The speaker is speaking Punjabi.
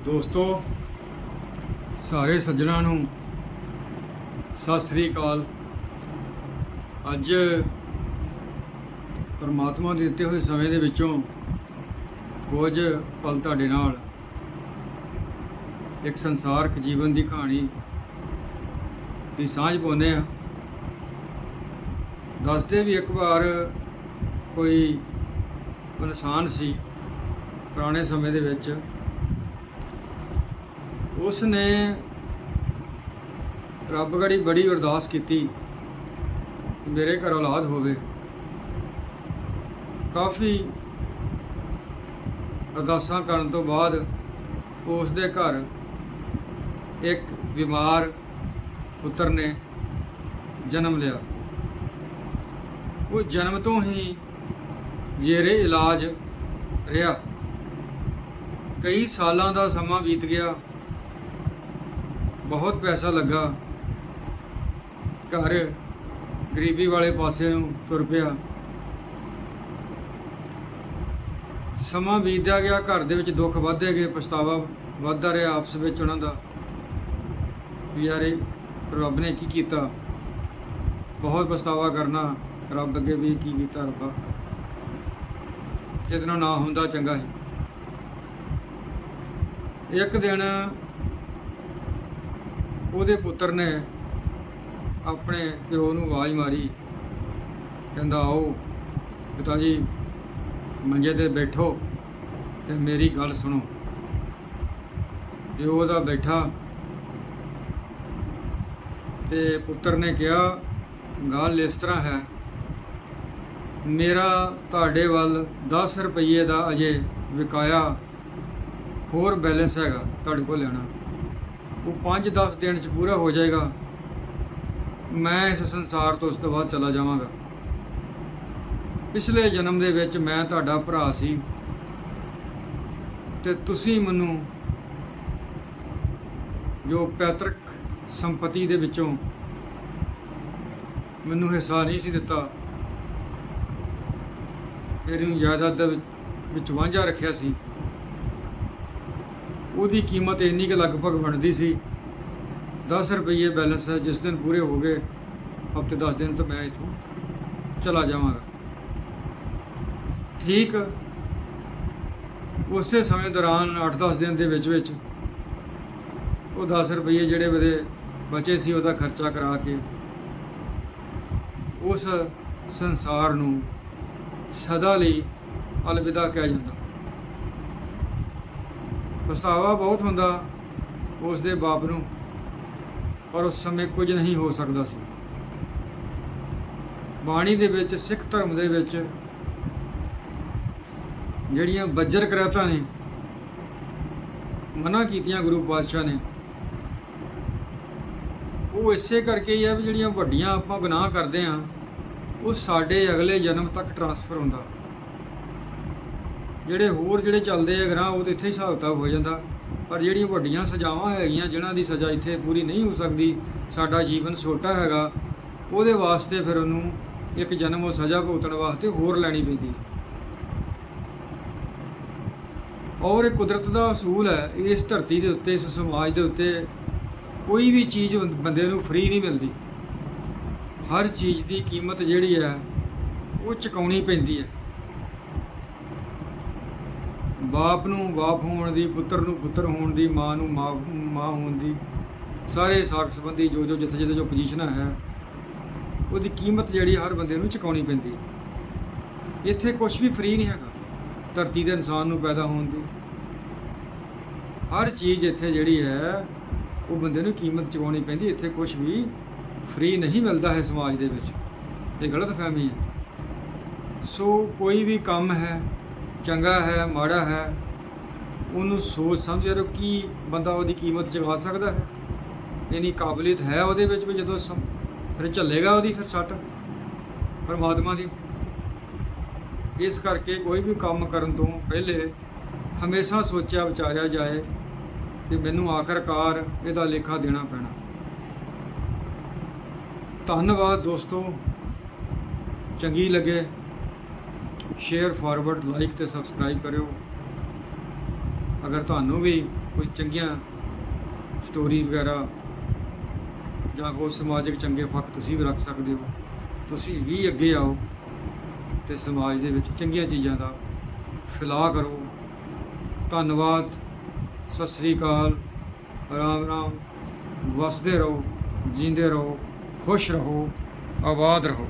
ਦੋਸਤੋ, ਸਾਰੇ ਸੱਜਣਾਂ ਨੂੰ ਸਤਿ ਸ੍ਰੀ ਅਕਾਲ। ਅੱਜ ਪਰਮਾਤਮਾ ਦੇ ਦਿੱਤੇ ਹੋਏ ਸਮੇਂ ਦੇ ਵਿੱਚੋਂ ਕੁਝ ਪਲ ਤੁਹਾਡੇ ਨਾਲ ਇੱਕ ਸੰਸਾਰਕ ਜੀਵਨ ਦੀ ਕਹਾਣੀ ਦੀ ਸਾਂਝ ਪਾਉਂਦੇ ਆ ਦੱਸਦੇ ਵੀ ਇੱਕ ਵਾਰ ਕੋਈ ਇਨਸਾਨ ਸੀ ਪੁਰਾਣੇ ਸਮੇਂ ਦੇ ਵਿੱਚ ਉਸ ਨੇ ਰੱਬ ਗੜੀ ਬੜੀ ਅਰਦਾਸ ਕੀਤੀ ਮੇਰੇ ਘਰ ਔਲਾਦ ਹੋਵੇ। ਕਾਫੀ ਅਰਦਾਸਾਂ ਕਰਨ ਤੋਂ ਬਾਅਦ ਉਸ ਦੇ ਘਰ ਇੱਕ ਬਿਮਾਰ ਪੁੱਤਰ ਨੇ ਜਨਮ ਲਿਆ। ਉਹ ਜਨਮ ਤੋਂ ਹੀ ਜੇਰੇ ਇਲਾਜ ਰਿਹਾ। ਕਈ ਸਾਲਾਂ ਦਾ ਸਮਾਂ ਬੀਤ ਗਿਆ। ਬਹੁਤ ਪੈਸਾ ਲੱਗਾ। ਘਰ ਗਰੀਬੀ ਵਾਲੇ ਪਾਸੇ ਨੂੰ ਤੁਰ ਪਿਆ। ਸਮਾਂ ਬੀਤਦਾ ਗਿਆ, ਘਰ ਦੇ ਵਿੱਚ ਦੁੱਖ ਵੱਧਦੇ ਗਏ, ਪਛਤਾਵਾ ਵੱਧਦਾ ਰਿਹਾ ਆਪਸ ਵਿੱਚ ਉਹਨਾਂ ਦਾ। ਵੀ ਯਾਰ ਰੱਬ ਨੇ ਕੀ ਕੀਤਾ? ਬਹੁਤ ਪਛਤਾਵਾ ਕਰਨਾ ਰੱਬ ਅੱਗੇ ਵੀ ਕੀ ਕੀਤਾ ਰੱਬਾ? ਕਿਤੇ ਨਾ ਨਾ ਹੁੰਦਾ ਚੰਗਾ ਸੀ ਇੱਕ ਦਿਨ ਉਹਦੇ ਪੁੱਤਰ ਨੇ ਆਪਣੇ ਪਿਓ ਨੂੰ ਆਵਾਜ਼ ਮਾਰੀ। ਕਹਿੰਦਾ, ਆਓ ਪਿਤਾ ਜੀ ਮੰਜੇ ਤੇ ਬੈਠੋ ਤੇ ਮੇਰੀ ਗੱਲ ਸੁਣੋ। ਪਿਓ ਉਹਦਾ ਬੈਠਾ ਤੇ ਪੁੱਤਰ ਨੇ ਕਿਹਾ, ਗੱਲ ਇਸ ਤਰ੍ਹਾਂ ਹੈ, ਮੇਰਾ ਤੁਹਾਡੇ ਵੱਲ 10 ਰੁਪਏ ਦਾ ਅਜੇ ਵਿਕਾਇਆ, ਹੋਰ ਬੈਲੈਂਸ ਹੈਗਾ ਤੁਹਾਡੇ ਕੋਲ ਲੈਣਾ। ਉਹ 5-10 ਦਿਨ ਚ ਪੂਰਾ ਹੋ ਜਾਏਗਾ। ਮੈਂ ਇਸ ਸੰਸਾਰ ਤੋਂ ਉਸ ਤੋਂ ਬਾਅਦ ਚਲਾ ਜਾਵਾਂਗਾ। ਪਿਛਲੇ ਜਨਮ ਦੇ ਵਿੱਚ ਮੈਂ ਤੁਹਾਡਾ ਭਰਾ ਸੀ। ਤੇ ਤੁਸੀਂ ਮੈਨੂੰ ਜੋ ਪੈਤ੍ਰਿਕ ਸੰਪਤੀ ਦੇ ਵਿੱਚੋਂ ਮੈਨੂੰ ਹਿੱਸਾ ਨਹੀਂ ਸੀ ਦਿੱਤਾ ਇਹਨੂੰ ਜਾਇਦਾਦ ਦੇ ਵਿੱਚ ਵਾਂਝਾ ਰੱਖਿਆ ਸੀ। ਉਹਦੀ ਕੀਮਤ ਇੰਨੀ ਕੁ ਲਗਭਗ ਬਣਦੀ ਸੀ। 10 ਰੁਪਏ ਬੈਲੈਂਸ ਹੈ, ਜਿਸ ਦਿਨ ਪੂਰੇ ਹੋ ਗਏ, ਹਫ਼ਤੇ 10 ਦਿਨ ਤੋਂ ਮੈਂ ਇਥੋਂ ਚਲਾ ਜਾਵਾਂਗਾ। ਠੀਕ। ਉਸੇ ਸਮੇਂ ਦੌਰਾਨ 8-10 ਦਿਨ ਦੇ ਵਿੱਚ ਵਿੱਚ ਉਹ 10 ਰੁਪਏ ਜਿਹੜੇ ਮੇਰੇ ਬਚੇ ਸੀ, ਉਹਦਾ ਖਰਚਾ ਕਰਾ ਕੇ ਉਸ ਸੰਸਾਰ ਨੂੰ ਸਦਾ ਲਈ ਅਲਵਿਦਾ ਕਹਿ ਜਾਂਦਾ। ਪਛਤਾਵਾ ਬਹੁਤ ਹੁੰਦਾ ਉਸ ਦੇ ਬਾਪ ਨੂੰ, ਪਰ ਉਸ ਸਮੇਂ ਕੁਝ ਨਹੀਂ ਹੋ ਸਕਦਾ ਸੀ। ਬਾਣੀ ਦੇ ਵਿੱਚ, ਸਿੱਖ ਧਰਮ ਦੇ ਵਿੱਚ ਜਿਹੜੀਆਂ ਬੱਜਰ ਕਰਾਤਾਂ ਨੇ, ਮਨਾ ਕੀਤੀਆਂ ਗੁਰੂ ਪਾਤਸ਼ਾਹ ਨੇ, ਉਹ ਇਸੇ ਕਰਕੇ ਹੀ ਆ ਵੀ ਜਿਹੜੀਆਂ ਵੱਡੀਆਂ ਆਪਾਂ ਗੁਨਾਹ ਕਰਦੇ ਆ, ਉਹ ਸਾਡੇ ਅਗਲੇ ਜਨਮ ਤੱਕ ਟਰਾਂਸਫਰ ਹੁੰਦਾ। ਜਿਹੜੇ ਹੋਰ ਜਿਹੜੇ ਚੱਲਦੇ ਆ ਗਰਾਂ, ਉਹ ਤੇ ਇੱਥੇ ਹਿਸਾਬ ਕਿਤਾਬ ਹੋ ਜਾਂਦਾ। ਪਰ ਜਿਹੜੀਆਂ ਵੱਡੀਆਂ ਸਜ਼ਾਵਾਂ ਹੈਗੀਆਂ, ਜਿਨ੍ਹਾਂ ਦੀ ਸਜ਼ਾ ਇੱਥੇ ਪੂਰੀ ਨਹੀਂ ਹੋ ਸਕਦੀ, ਸਾਡਾ ਜੀਵਨ ਛੋਟਾ ਹੈਗਾ, ਉਹਦੇ ਵਾਸਤੇ ਫਿਰ ਉਹਨੂੰ ਇੱਕ ਜਨਮ ਉਹ ਸਜ਼ਾ ਭੁਗਤਣ ਵਾਸਤੇ ਹੋਰ ਲੈਣੀ ਪੈਂਦੀ ਹੈ। ਔਰ ਇਹ ਕੁਦਰਤ ਦਾ ਅਸੂਲ ਹੈ, ਇਸ ਧਰਤੀ ਦੇ ਉੱਤੇ, ਇਸ ਸਮਾਜ ਦੇ ਉੱਤੇ ਕੋਈ ਵੀ ਚੀਜ਼ ਬੰਦੇ ਨੂੰ ਫ੍ਰੀ ਨਹੀਂ ਮਿਲਦੀ। ਹਰ ਚੀਜ਼ ਦੀ ਕੀਮਤ ਜਿਹੜੀ ਹੈ, ਉਹ ਚੁਕਾਉਣੀ ਪੈਂਦੀ ਹੈ। ਬਾਪ ਨੂੰ ਬਾਪ ਹੋਣ ਦੀ, ਪੁੱਤਰ ਨੂੰ ਪੁੱਤਰ ਹੋਣ ਦੀ, ਮਾਂ ਨੂੰ ਮਾਂ ਮਾਂ ਹੋਣ ਦੀ, ਸਾਰੇ ਸਾਖ ਸੰਬੰਧੀ ਜੋ ਜੋ ਜਿੱਥੇ ਜਿੱਥੇ ਜੋ ਪੋਜੀਸ਼ਨਾਂ ਹੈ, ਉਹਦੀ ਕੀਮਤ ਜਿਹੜੀ ਹਰ ਬੰਦੇ ਨੂੰ ਚੁਕਾਉਣੀ ਪੈਂਦੀ ਹੈ। ਇੱਥੇ ਕੁਝ ਵੀ ਫ੍ਰੀ ਨਹੀਂ ਹੈਗਾ। ਧਰਤੀ ਦੇ ਇਨਸਾਨ ਨੂੰ ਪੈਦਾ ਹੋਣ ਦੀ। ਹਰ ਚੀਜ਼ ਇੱਥੇ ਜਿਹੜੀ ਹੈ, ਉਹ ਬੰਦੇ ਨੂੰ ਕੀਮਤ ਚੁਕਾਉਣੀ ਪੈਂਦੀ। ਇੱਥੇ ਕੁਝ ਵੀ ਫ੍ਰੀ ਨਹੀਂ ਮਿਲਦਾ ਹੈ ਸਮਾਜ ਦੇ ਵਿੱਚ। ਇਹ ਗਲਤ ਫਹਿਮੀ ਹੈ। ਸੋ ਕੋਈ ਵੀ ਕੰਮ ਹੈ ਚੰਗਾ ਹੈ, ਮਾੜਾ ਹੈ, ਉਹਨੂੰ ਸੋਚ ਸਮਝ ਕੇ ਕੀ ਬੰਦਾ ਉਹਦੀ ਕੀਮਤ ਚੁਕਾ ਸਕਦਾ ਹੈ। ਇਨੀ ਕਾਬਲੀਅਤ ਹੈ ਉਹਦੇ ਵਿੱਚ ਵੀ ਜਦੋਂ ਸਮ- ਫਿਰ ਝੱਲੇਗਾ ਉਹਦੀ ਫਿਰ ਸੱਟ ਪਰਮਾਤਮਾ ਦੀ। ਇਸ ਕਰਕੇ ਕੋਈ ਵੀ ਕੰਮ ਕਰਨ ਤੋਂ ਪਹਿਲੇ ਹਮੇਸ਼ਾ ਸੋਚਿਆ ਵਿਚਾਰਿਆ ਜਾਏ ਕਿ ਮੈਨੂੰ ਆਖਰਕਾਰ ਇਹਦਾ ਲੇਖਾ ਦੇਣਾ ਪੈਣਾ। ਧੰਨਵਾਦ ਦੋਸਤੋ। ਚੰਗੀ ਲੱਗੇ। ਸ਼ੇਅਰ ਫਾਰਵਰਡ ਲਾਈਕ ਤੇ ਸਬਸਕ੍ਰਾਈਬ ਕਰਿਓ। ਅਗਰ ਤੁਹਾਨੂੰ ਵੀ ਕੋਈ ਚੰਗੀਆਂ ਸਟੋਰੀ ਵਗੈਰਾ ਜਾਂ ਕੋਈ ਸਮਾਜਿਕ ਚੰਗੇ ਪੱਖ ਤੁਸੀਂ ਵੀ ਰੱਖ ਸਕਦੇ ਹੋ, ਤੁਸੀਂ ਵੀ ਅੱਗੇ ਆਓ ਤੇ ਸਮਾਜ ਦੇ ਵਿੱਚ ਚੰਗੀਆਂ ਚੀਜ਼ਾਂ ਦਾ ਫੈਲਾਅ ਕਰੋ। ਧੰਨਵਾਦ, ਸਤਿ ਸ੍ਰੀ ਅਕਾਲ, ਰਾਮ ਰਾਮ, ਵਸਦੇ ਰਹੋ ਜੀਂਦੇ ਰਹੋ, ਖੁਸ਼ ਰਹੋ, ਆਬਾਦ ਰਹੋ।